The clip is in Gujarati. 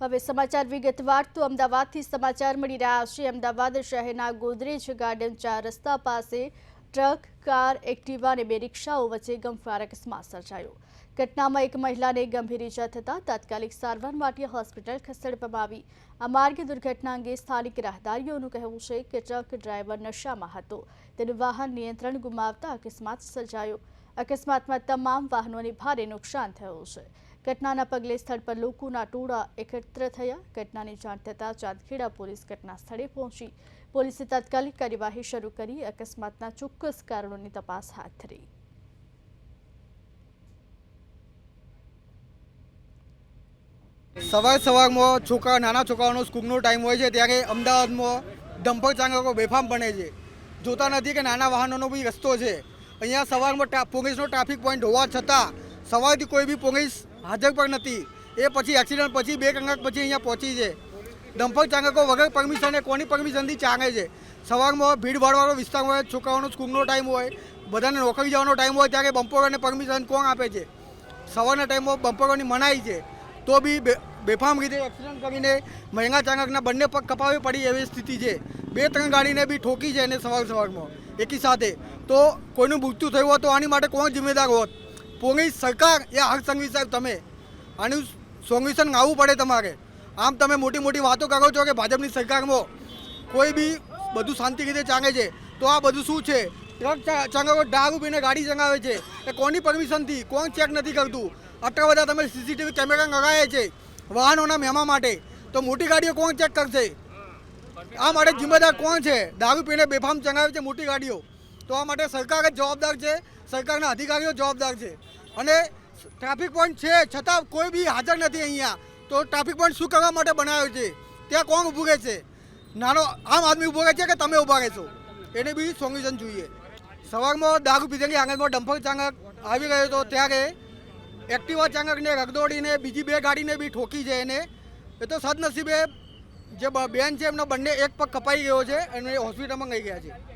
હવે સમાચાર વિગતવાર તો અમદાવાદથી સમાચાર મળી રહ્યા છે. અમદાવાદ શહેરના ગોદરેજ ગાર્ડન ચાર રસ્તા પાસે ટ્રક, કાર, એક્ટિવા અને બે રિક્ષાઓ વચ્ચે ગમફાર અકસ્માત સર્જાયો. ઘટનામાં એક મહિલાને ગંભીર ઇજા થતાં તાત્કાલિક સારવાર માટે હોસ્પિટલ ખસેડવામાં આવી. આ માર્ગ દુર્ઘટના અંગે સ્થાનિક રાહદારીઓનું કહેવું છે કે ટ્રક ડ્રાઈવર નશામાં હતો. તેનું વાહન નિયંત્રણ ગુમાવતા અકસ્માત સર્જાયો. અકસ્માતમાં તમામ વાહનોને ભારે નુકસાન થયું છે. ઘટનાના પગલે સ્થળ પર લોકોના ટોળા એકત્ર થયા. ઘટનાની જાણ થતાં ચાંદખેડા પોલીસ ઘટના સ્થળે પહોંચી. પોલીસે તાત્કાલિક કાર્યવાહી શરૂ કરી. અકસ્માતના ચોક્કસ કારણોની તપાસ હાથ ધરી. સવાર સવારમાં છોકરા, નાના છોકરાઓનો સ્કૂલનો ટાઈમ હોય છે, ત્યારે અમદાવાદમાં ડમ્પર ચાંગકો બેફામ બને છે. જોતા નથી કે નાના વાહનોનો બી રસ્તો છે. અહીંયા સવારમાં પોલીસનો ટ્રાફિક પોઈન્ટ હોવા છતાં સવારથી કોઈ બી પોલીસ હાજર પણ નથી. એ પછી એક્સિડન્ટ પછી બે કલાક પછી અહીંયા પહોંચી છે. ડમ્પર ચાંગકો વગર પરમિશને કોની પરમિશનથી ચાંગે છે? સવારમાં ભીડભાડવાળો વિસ્તાર હોય, છોકરાઓનો સ્કૂલનો ટાઈમ હોય, બધાને નોકરી જવાનો ટાઈમ હોય ત્યારે બમ્પર પરમિશન કોણ આપે છે? સવારના ટાઈમમાં બમ્પરોની મનાઈ છે. તો બી બે- બેફામ રીતે એક્સિડન્ટ કરીને મહેંગા ચાંગકના બંને પગ કપાવી પડી એવી સ્થિતિ છે. બે, ત્રણ ગાડીને બી ઠોકી છે એને સવાર સવારમાં. એકી સાથે. તો કોઈનું મૃત્યુ થયું હોત તો આની માટે કોણ જિમ્મેદાર હોત? પોલીસ સરકાર એ હક સંઘવી સાહેબ તમે. આનું સોલ્યુશન આવવું પડે તમારે. આમ તમે મોટી મોટી વાતો કરો છો કે ભાજપની સરકારમાં કોઈ બી બધું શાંતિ રીતે ચાલે છે, તો આ બધું શું છે? ટ્રક ચા- ચાલકો દારૂ પીને ગાડી ચલાવે છે. એ કોની પરમિશનથી કોણ ચેક નથી કરતું? આટલા બધા તમે સીસીટીવી કેમેરા લગાવ્યા છે વાહનોના મહેમા માટે. તો મોટી ગાડીઓ કોણ ચેક કરશે? આ માટે જિમ્મેદાર કોણ છે? દારૂ પીને બેફામ ચંગાવે છે મોટી ગાડીઓ. તો આ માટે સરકાર જ જવાબદાર છે. સરકારના અધિકારીઓ જવાબદાર છે. અને ટ્રાફિક પોઈન્ટ છે, છતાં કોઈ બી હાજર નથી અહીંયા. તો ટ્રાફિક પોઈન્ટ શું કરવા માટે બનાવ્યો છે? ત્યાં કોણ ઊભું રહે છે? નાનો આમ આદમી ઊભો રહે છે કે તમે ઊભા રહેશો? એને બી સોલ્યુશન જોઈએ. સવારમાં દારૂ પીધેલી આંગણમાં ડમ્ફર ચાંગક આવી ગયો હતો ત્યારે એક્ટિવા ચાંગકને રગદોડીને બીજી બે ગાડીને બી ઠોકી છે એને. એ તો સદનસીબે જે બેન છે એમનો બંને એક પગ કપાઈ ગયો છે અને હોસ્પિટલમાં ગઈ ગયા છે.